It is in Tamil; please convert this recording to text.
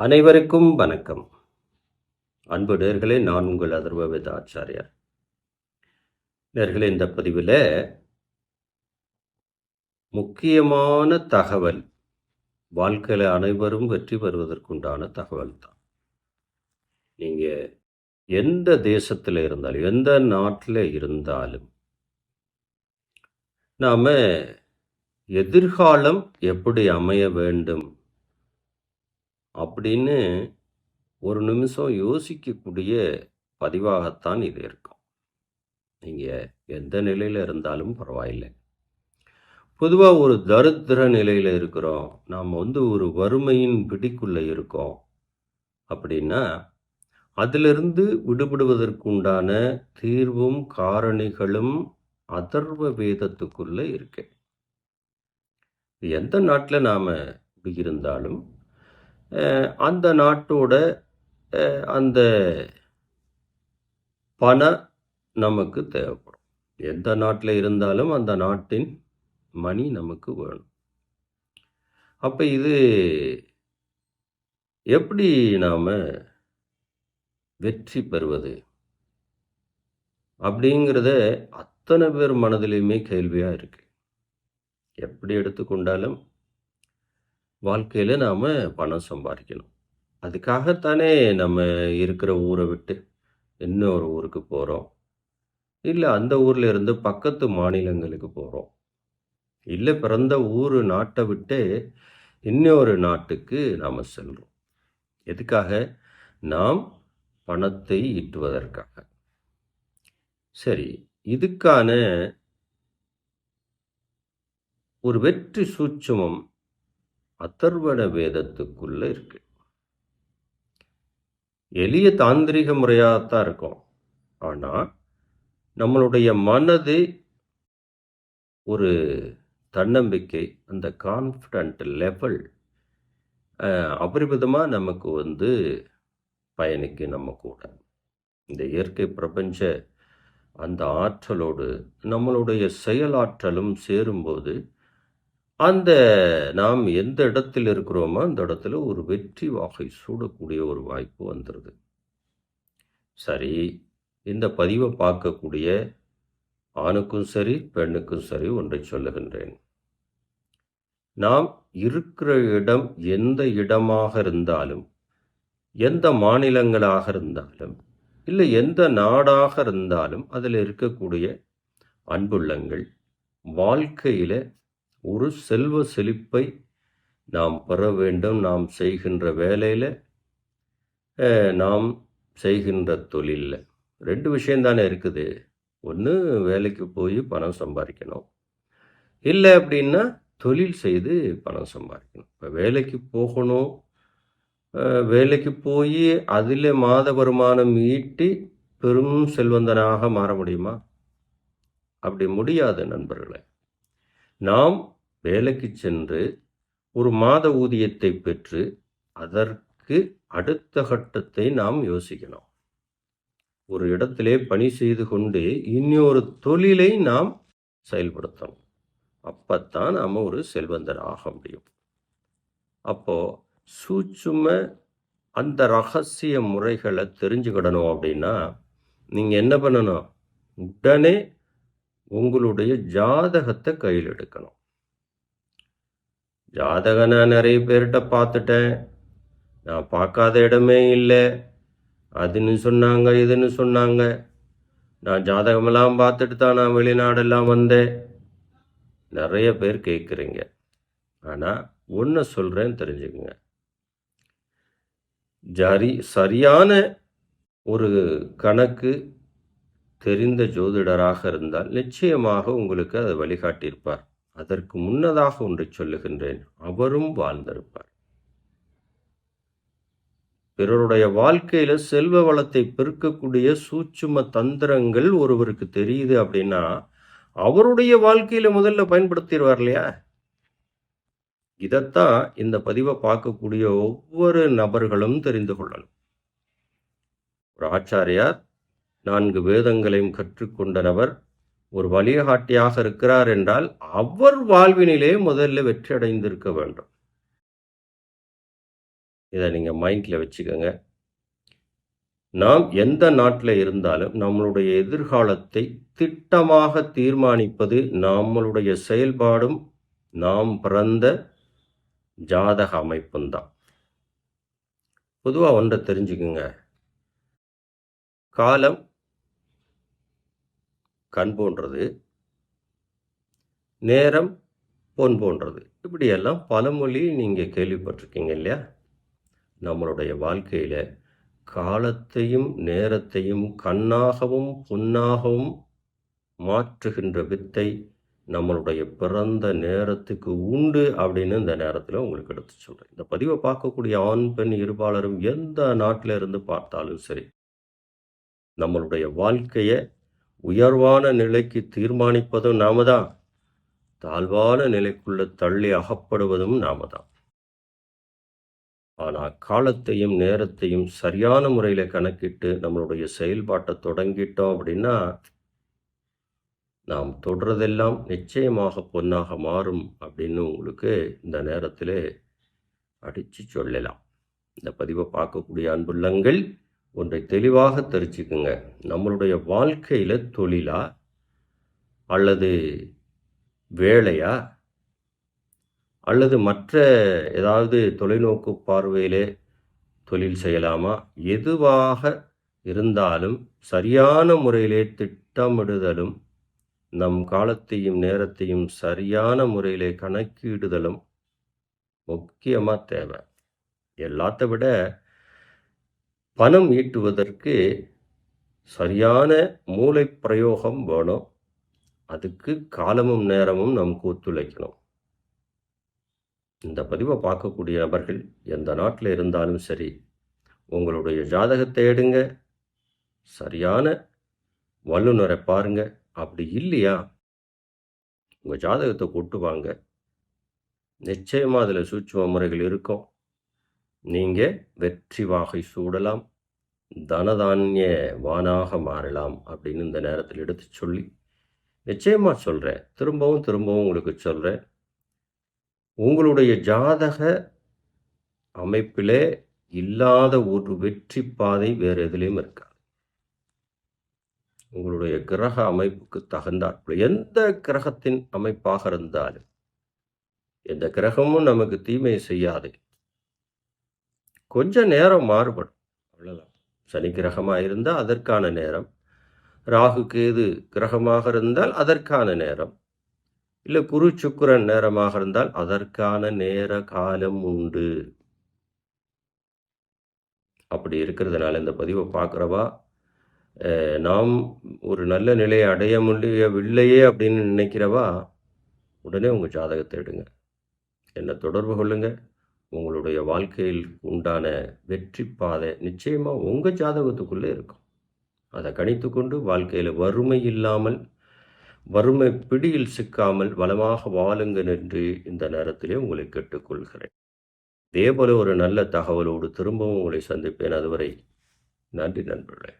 அனைவருக்கும் வணக்கம். அன்பு நேர்களே நான் உங்கள் அதர்வ வேத ஆச்சாரியார். நேர்களே இந்த பதிவில் முக்கியமான தகவல் வாழ்க்கையில் அனைவரும் வெற்றி பெறுவதற்குண்டான தகவல் தான். நீங்கள் எந்த தேசத்தில் இருந்தாலும் எந்த நாட்டில் இருந்தாலும் நாம் எதிர்காலம் எப்படி அமைய வேண்டும் அப்படின்னு ஒரு நிமிஷம் யோசிக்கக்கூடிய பதிவாகத்தான் இது இருக்கும். நீங்கள் எந்த நிலையில் இருந்தாலும் பரவாயில்லை. பொதுவாக ஒரு தரித்திர நிலையில் இருக்கிறோம். நாம் வந்து ஒரு வறுமையின் பிடிக்குள்ளே இருக்கோம். அப்படின்னா அதிலிருந்து விடுபடுவதற்குண்டான தீர்வும் காரணிகளும் அதர்வ வேதத்துக்குள்ளே இருக்கு. எந்த நாட்டில் நாம் இருந்தாலும் அந்த நாட்டோட அந்த பணம் நமக்கு தேவைப்படும். எந்த நாட்டில் இருந்தாலும் அந்த நாட்டின் மணி நமக்கு வேணும். அப்போ இது எப்படி நாம் வெற்றி பெறுவது? அப்படிங்கிறத அத்தனை பேர் மனதிலையுமே கேள்வியாக இருக்குது எப்படி எடுத்துக்கொண்டாலும் வாழ்க்கையில் நாம் பணம் சம்பாதிக்கணும். அதுக்காகத்தானே நம்ம இருக்கிற ஊரை விட்டு இன்னொரு ஊருக்கு போகிறோம் இல்லை அந்த ஊரில் இருந்து பக்கத்து மாநிலங்களுக்கு போகிறோம் இல்லை பிறந்த ஊர் நாட்டை விட்டு இன்னொரு நாட்டுக்கு நாம் செல்கிறோம் எதுக்காக? நாம் பணத்தை ஈட்டுவதற்காக. சரி இதுக்கான ஒரு வெற்றி சூட்சமம் அதர்வண வேதத்துக்குள்ளே இருக்கு. எளிய தாந்திரிக முறையாக தான் இருக்கும். ஆனால் நம்மளுடைய மனது ஒரு தன்னம்பிக்கை அந்த கான்ஃபிடண்ட் லெவல் அபரிமிதமாக நமக்கு வந்து பயணிக்கு நம்ம கூட. இந்த இயற்கை பிரபஞ்ச அந்த ஆற்றலோடு நம்மளுடைய செயலாற்றலும் சேரும்போது அந்த நாம் எந்த இடத்தில் இருக்கிறோமோ அந்த இடத்துல ஒரு வெற்றி வாகை சூடக்கூடிய ஒரு வாய்ப்பு வந்துடுது சரி இந்த பதிவை பார்க்கக்கூடிய ஆணுக்கும் சரி பெண்ணுக்கும் சரி ஒன்றை சொல்லுகின்றேன். நாம் இருக்கிற இடம் எந்த இடமாக இருந்தாலும் எந்த மாநிலங்களாக இருந்தாலும் இல்லை எந்த நாடாக இருந்தாலும் அதில் இருக்கக்கூடிய அன்புள்ளங்கள் வாழ்க்கையில் ஒரு செல்வ செழிப்பை நாம் பெற வேண்டும். நாம் செய்கின்ற வேலையில் நாம் செய்கின்ற தொழிலில். ரெண்டு விஷயந்தானே இருக்குது. ஒன்று வேலைக்கு போய் பணம் சம்பாதிக்கணும். இல்லை அப்படின்னா தொழில் செய்து பணம் சம்பாதிக்கணும். இப்போ வேலைக்கு போகணும். வேலைக்கு போய் அதில் மாத வருமானம் ஈட்டி பெரும் செல்வந்தனாக மாற முடியுமா? அப்படி முடியாது நண்பர்களே. நாம் வேலைக்கு சென்று ஒரு மாத ஊதியத்தை பெற்று அதற்கு அடுத்த கட்டத்தை நாம் யோசிக்கணும். ஒரு இடத்திலே பணி செய்து கொண்டு இன்னொரு தொழிலை நாம் செயல்படுத்தணும். அப்பத்தான் நாம் ஒரு செல்வந்தர் ஆக முடியும். அப்போ சூட்சும அந்த ரகசிய முறைகளை தெரிஞ்சுக்கிடணும் அப்படின்னா நீங்கள் என்ன பண்ணணும்? உடனே உங்களுடைய ஜாதகத்தை கையில் எடுக்கணும். ஜாதகம் நான் நிறைய பேர்கிட்ட பார்த்துட்டேன். நான் பார்க்காத இடமே இல்லை. அதுன்னு சொன்னாங்க இதுன்னு சொன்னாங்க. நான் ஜாதகமெல்லாம் பார்த்துட்டு தான் நான் வெளிநாடெல்லாம் வந்தேன். நிறைய பேர் கேட்குறீங்க. ஆனால் ஒன்று சொல்கிறேன் தெரிஞ்சுக்கங்க. ஜரி சரியான ஒரு கணக்கு தெரிந்த ஜோதிடராக இருந்தால் நிச்சயமாக உங்களுக்கு அதை வழிகாட்டியிருப்பார். அதற்கு முன்னதாக ஒன்றை சொல்லுகின்றேன். அவரும் வாழ்ந்திருப்பார். பிறருடைய வாழ்க்கையில செல்வ வளத்தை பெருக்கக்கூடிய சூட்சும தந்திரங்கள் ஒருவருக்கு தெரியுது அப்படின்னா அவருடைய வாழ்க்கையில முதல்ல பயன்படுத்திடுவார் இல்லையா? இதைத்தான் இந்த பதிவை பார்க்கக்கூடிய ஒவ்வொரு நபர்களும் தெரிந்து கொள்ளணும். ஒரு ஆச்சாரியார் நான்கு வேதங்களையும் கற்றுக்கொண்ட நபர் ஒரு வழிகாட்டியாக இருக்கிறார் என்றால் அவர் வாழ்வினிலே முதல்ல வெற்றி அடைந்திருக்க வேண்டும். இதை நீங்கள் மைண்டில் வச்சுக்கோங்க. நாம் எந்த நாட்டில் இருந்தாலும் நம்மளுடைய எதிர்காலத்தை திட்டமாக தீர்மானிப்பது நம்மளுடைய செயல்பாடும் நாம் பிறந்த ஜாதக அமைப்பும் தான். பொதுவாக ஒன்றை தெரிஞ்சுக்குங்க. காலம் கண் போன்றது நேரம் பொன் போன்றது. இப்படியெல்லாம் பழமொழி நீங்கள் கேள்விப்பட்டிருக்கீங்க இல்லையா? நம்மளுடைய வாழ்க்கையில் காலத்தையும் நேரத்தையும் கண்ணாகவும் பொன்னாகவும் மாற்றுகின்ற வித்தை நம்மளுடைய பிறந்த நேரத்துக்கு உண்டு அப்படின்னு இந்த நேரத்தில் உங்களுக்கு எடுத்து சொல்கிறேன் இந்த பதிவை பார்க்கக்கூடிய ஆண் பெண் இருபாலரும் எந்த நாட்டில் இருந்து பார்த்தாலும் சரி நம்மளுடைய வாழ்க்கையை உயர்வான நிலைக்கு தீர்மானிப்பதும் நாம தான் தாழ்வான நிலைக்குள்ள தள்ளி அகப்படுவதும் நாம தான் ஆனால் காலத்தையும் நேரத்தையும் சரியான முறையில் கணக்கிட்டு நம்மளுடைய செயல்பாட்டை தொடங்கிட்டோம் அப்படின்னா நாம் தொடர்றதெல்லாம் நிச்சயமாக பொன்னாக மாறும் அப்படின்னு உங்களுக்கு இந்த நேரத்தில் அடித்து சொல்லலாம். இந்த பதிவை பார்க்கக்கூடிய அன்புள்ளங்கள் ஒன்றை தெளிவாக தெரிஞ்சுக்குங்க. நம்மளுடைய வாழ்க்கையில் தொழிலா அல்லது வேலையா அல்லது மற்ற ஏதாவது தொலைநோக்கு பார்வையிலே தொழில் செய்யலாமா? எதுவாக இருந்தாலும் சரியான முறையிலே திட்டமிடுதலும் நம் காலத்தையும் நேரத்தையும் சரியான முறையிலே கணக்கிடுதலும் முக்கியமாக தேவை. எல்லாத்த விட பணம் ஈட்டுவதற்கு சரியான மூளை பிரயோகம் வேணும். அதுக்கு காலமும் நேரமும் நமக்கு ஒத்துழைக்கணும் இந்த பதிவை பார்க்கக்கூடிய நபர்கள் எந்த நாட்டில் இருந்தாலும் சரி உங்களுடைய ஜாதகத்தை எடுங்க. சரியான வல்லுநரை பாருங்க. அப்படி இல்லையா? உங்கள் ஜாதகத்தை கொட்டு வாங்க. நிச்சயமாக அதில் சூட்சும முறைகள் இருக்கும். நீங்கள் வெற்றி வாகை சூடலாம் தனதானிய வானாக மாறலாம் அப்படின்னு இந்த நேரத்தில் எடுத்து சொல்லி நிச்சயமாக சொல்கிறேன் திரும்பவும் திரும்பவும் உங்களுக்கு சொல்கிறேன் உங்களுடைய ஜாதக அமைப்பிலே இல்லாத ஒரு வெற்றி பாதை வேறு எதுலேயும் இருக்காது. உங்களுடைய கிரக அமைப்புக்கு தகுந்தாற்போல் எந்த கிரகத்தின் அமைப்பாக இருந்தாலும் எந்த கிரகமும் நமக்கு தீமை செய்யாது கொஞ்சம் நேரம் மாறுபடும். அவ்வளோதான் சனி கிரகமாக இருந்தால் அதற்கான நேரம். ராகு கேது கிரகமாக இருந்தால் அதற்கான நேரம். இல்லை குரு சுக்கரன் நேரமாக இருந்தால் அதற்கான நேர காலம் உண்டு. அப்படி இருக்கிறதுனால இந்த பதிவை பார்க்குறவா நாம் ஒரு நல்ல நிலையை அடைய முடியவில்லையே அப்படின்னு நினைக்கிறவா உடனே உங்கள் ஜாதகத்தை எடுங்க. என்னை தொடர்பு கொள்ளுங்கள் உங்களுடைய வாழ்க்கையில் உண்டான வெற்றி பாதை நிச்சயமாக உங்கள் ஜாதகத்துக்குள்ளே இருக்கும். அதை கணித்து கொண்டு வாழ்க்கையில் வறுமை இல்லாமல் வறுமை பிடியில் சிக்காமல் வளமாக வாழுங்கள் என்று இந்த நேரத்திலே உங்களை கேட்டுக்கொள்கிறேன். இதேபோல ஒரு நல்ல தகவலோடு திரும்பவும் உங்களை சந்திப்பேன். அதுவரை நன்றி நண்பர்களே.